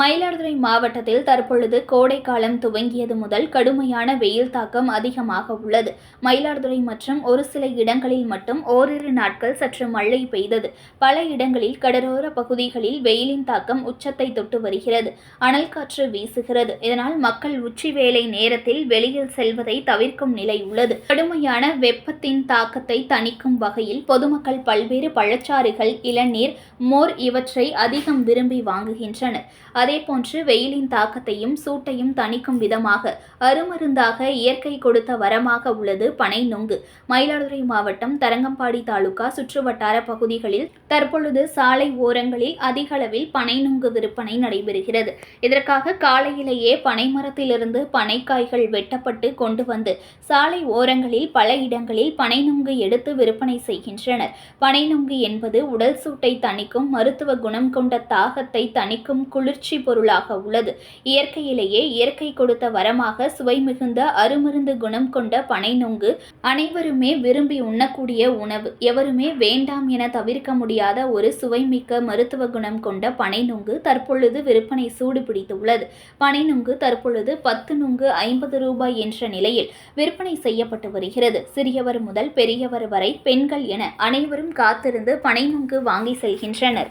மயிலாடுதுறை மாவட்டத்தில் தற்பொழுது கோடை காலம் துவங்கியது முதல் கடுமையான வெயில் தாக்கம் அதிகமாக உள்ளது. மயிலாடுதுறை மற்றும் ஒரு சில இடங்களில் மட்டும் ஓரிரு நாட்கள் சற்று மழை பெய்தது. பல இடங்களில் கடலோர பகுதிகளில் வெயிலின் தாக்கம் உச்சத்தை தொட்டு வருகிறது. அனல் காற்று வீசுகிறது. இதனால் மக்கள் உச்சி வேலை நேரத்தில் வெளியில் செல்வதை தவிர்க்கும் நிலை உள்ளது. கடுமையான வெப்பத்தின் தாக்கத்தை தணிக்கும் வகையில் பொதுமக்கள் பல்வேறு பழச்சாறுகள் இளநீர் மோர் இவற்றை அதிகம் விரும்பி வாங்குகின்றனர். அதேபோன்று வெயிலின் தாக்கத்தையும் சூட்டையும் தணிக்கும் விதமாக அருமருந்தாக இயற்கை கொடுத்த வரமாக உள்ளது பனை நொங்கு மயிலாடுதுறை மாவட்டம் தரங்கம்பாடி தாலுகா சுற்றுவட்டார பகுதிகளில் தற்பொழுது சாலை ஓரங்களில் அதிக அளவில் பனை நொங்கு விற்பனை நடைபெறுகிறது. இதற்காக காலையிலேயே பனை மரத்திலிருந்து பனைக்காய்கள் வெட்டப்பட்டு கொண்டு வந்து சாலை ஓரங்களில் பல இடங்களில் பனை நொங்கு எடுத்து விற்பனை செய்கின்றனர். பனை நொங்கு என்பது உடல் சூட்டை தணிக்கும் மருத்துவ குணம் கொண்ட தாகத்தை தணிக்கும் குளிர்ச்சி பொருளாக உள்ளது. இயற்கையிலேயே இயற்கை கொடுத்த வரமாக சுவை மிகுந்த அருமருந்து குணம் கொண்ட பனை நொங்கு அனைவருமே விரும்பி உண்ணக்கூடிய உணவு. எவருமே வேண்டாம் என தவிர்க்க முடியாத ஒரு சுவைமிக்க மருத்துவ குணம் கொண்ட பனை நொங்கு தற்பொழுது விற்பனை சூடு பிடித்துள்ளது. பனை நொங்கு தற்பொழுது பத்து நொங்கு ஐம்பது ரூபாய் என்ற நிலையில் விற்பனை செய்யப்பட்டு வருகிறது. சிறியவர் முதல் பெரியவர் வரை பெண்கள் என அனைவரும் காத்திருந்து பனை நொங்கு வாங்கி செல்கின்றனர்.